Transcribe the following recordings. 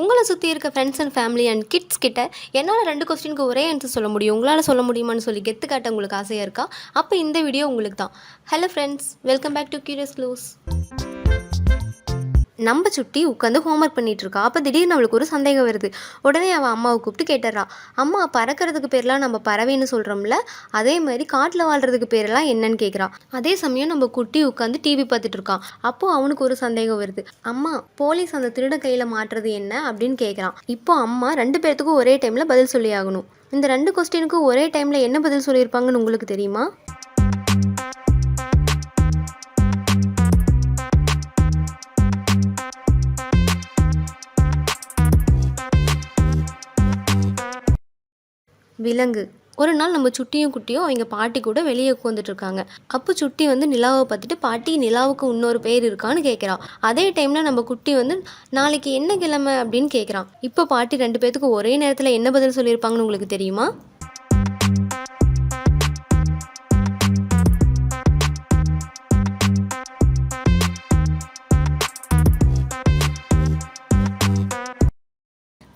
உங்களை சுற்றி இருக்க friends and family and kids கிட்ட என்னால் ரெண்டு கொஸ்டினுக்கு ஒரே ஆன்சர் சொல்ல முடியும். உங்களால் சொல்ல முடியுமான்னு சொல்லி கெத்து காட்ட உங்களுக்கு ஆசையாக இருக்கா? அப்போ இந்த வீடியோ உங்களுக்கு தான். Hello friends welcome back to curious clues நம்ம சுட்டி உட்காந்து ஹோம்ஒர்க் பண்ணிட்டு இருக்கா அப்போ திடீர்னு அவளுக்கு ஒரு சந்தேகம் வருது. உடனே அவள் அம்மாவை கூப்பிட்டு கேட்டுறா. அம்மா பறக்கிறதுக்கு பேர்லாம் நம்ம பறவைன்னு சொல்கிறோம்ல அதே மாதிரி காட்டில் வாழ்கிறதுக்கு பேரெல்லாம் என்னன்னு கேட்குறான் அதே சமயம் நம்ம குட்டி உட்காந்து டிவி பார்த்துட்டு இருக்கான் அப்போ அவனுக்கு ஒரு சந்தேகம் வருது. அம்மா போலீஸ் அந்த திருட கையில் மாட்டுறது என்ன அப்படின்னு கேட்குறான் இப்போ அம்மா ரெண்டு பேர்த்துக்கும் ஒரே டைமில் பதில் சொல்லி ஆகணும் இந்த ரெண்டு கொஸ்டினுக்கும் ஒரே டைமில் என்ன பதில் சொல்லியிருப்பாங்கன்னு உங்களுக்கு தெரியுமா? விலங்கு. ஒரு நாள் நம்ம சுட்டியும் குட்டியும் அவங்க பாட்டி கூட வெளியே உட்காந்துட்ருக்காங்க அப்போ சுட்டி வந்து நிலாவை பார்த்துட்டு பாட்டி நிலாவுக்கு இன்னொரு பேர் இருக்கான்னு கேட்குறான். அதே டைமில் நம்ம குட்டி வந்து நாளைக்கு என்ன கிழமை? அப்படின்னு கேட்குறான். இப்போ பாட்டி ரெண்டு பேத்துக்கு ஒரே நேரத்தில் என்ன பதில் சொல்லியிருப்பாங்கன்னு உங்களுக்கு தெரியுமா?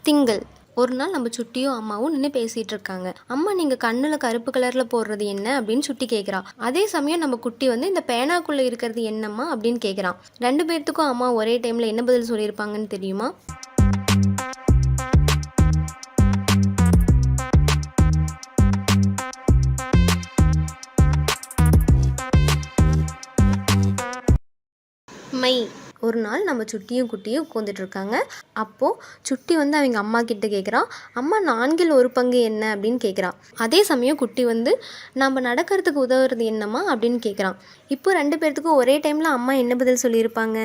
திங்கள். ஒரு நாள் நம்ம சுட்டியும் அம்மாவும் நின்று பேசிட்டு இருக்காங்க அம்மா நீங்க கண்ணுல கருப்பு கலர்ல போடுறது என்ன அப்படின்னு சுட்டி கேட்குறா அதே சமயம் நம்ம குட்டி வந்து இந்த பேனாக்குள்ள இருக்கிறது என்னம்மா? அப்படின்னு கேட்குறான் ரெண்டு பேர்த்துக்கும் அம்மா ஒரே டைம்ல என்ன பதில் சொல்லியிருப்பாங்கன்னு தெரியுமா? மை ஒரு நாள் நம்ம சுட்டியும் குட்டியும் உட்காந்துட்டு இருக்காங்க அப்போது சுட்டி வந்து அவங்க அம்மா கிட்ட கேட்குறான் அம்மா நான்கில் ஒரு பங்கு என்ன? அப்படின்னு கேட்குறான் அதே சமயம் குட்டி வந்து நம்ம நடக்கிறதுக்கு உதவுறது என்னம்மா? அப்படின்னு கேட்குறான் இப்போ ரெண்டு பேர்த்துக்கும் ஒரே டைமில் அம்மா என்ன பதில் சொல்லியிருப்பாங்க?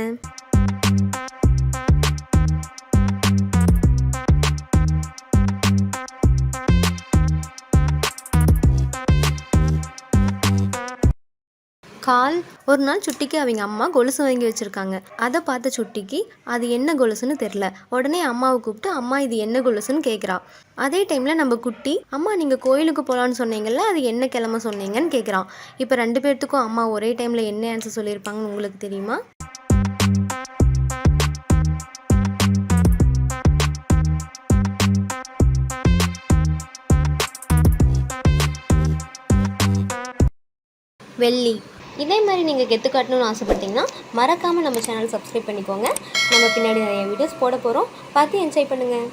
கால் ஒரு நாள் சுட்டிக்கு அவங்க அம்மா கொலுசு வாங்கி வச்சுருக்காங்க. அதை பார்த்த சுட்டிக்கு அது என்ன கொலுசுன்னு தெரில உடனே அம்மாவை கூப்பிட்டு அம்மா இது என்ன கொலுசுன்னு கேட்குறா அதே டைமில் நம்ம குட்டி அம்மா நீங்கள் கோயிலுக்கு போகலான்னு சொன்னீங்கல்ல அது என்ன கிழமை சொன்னீங்கன்னு கேட்குறான் இப்போ ரெண்டு பேர்த்துக்கும் அம்மா ஒரே டைமில் என்ன ஆன்சர் சொல்லியிருப்பாங்கன்னு உங்களுக்கு தெரியுமா? வெள்ளி. இதே மாதிரி நீங்கள் கெத்து காட்டணும்னு ஆசைப்பட்டீங்கன்னா மறக்காமல் நம்ம சேனல் சப்ஸ்கிரைப் பண்ணிக்கோங்க. நம்ம பின்னாடி நிறைய வீடியோஸ் போட போகிறோம் பார்த்து என்ஜாய் பண்ணுங்கள்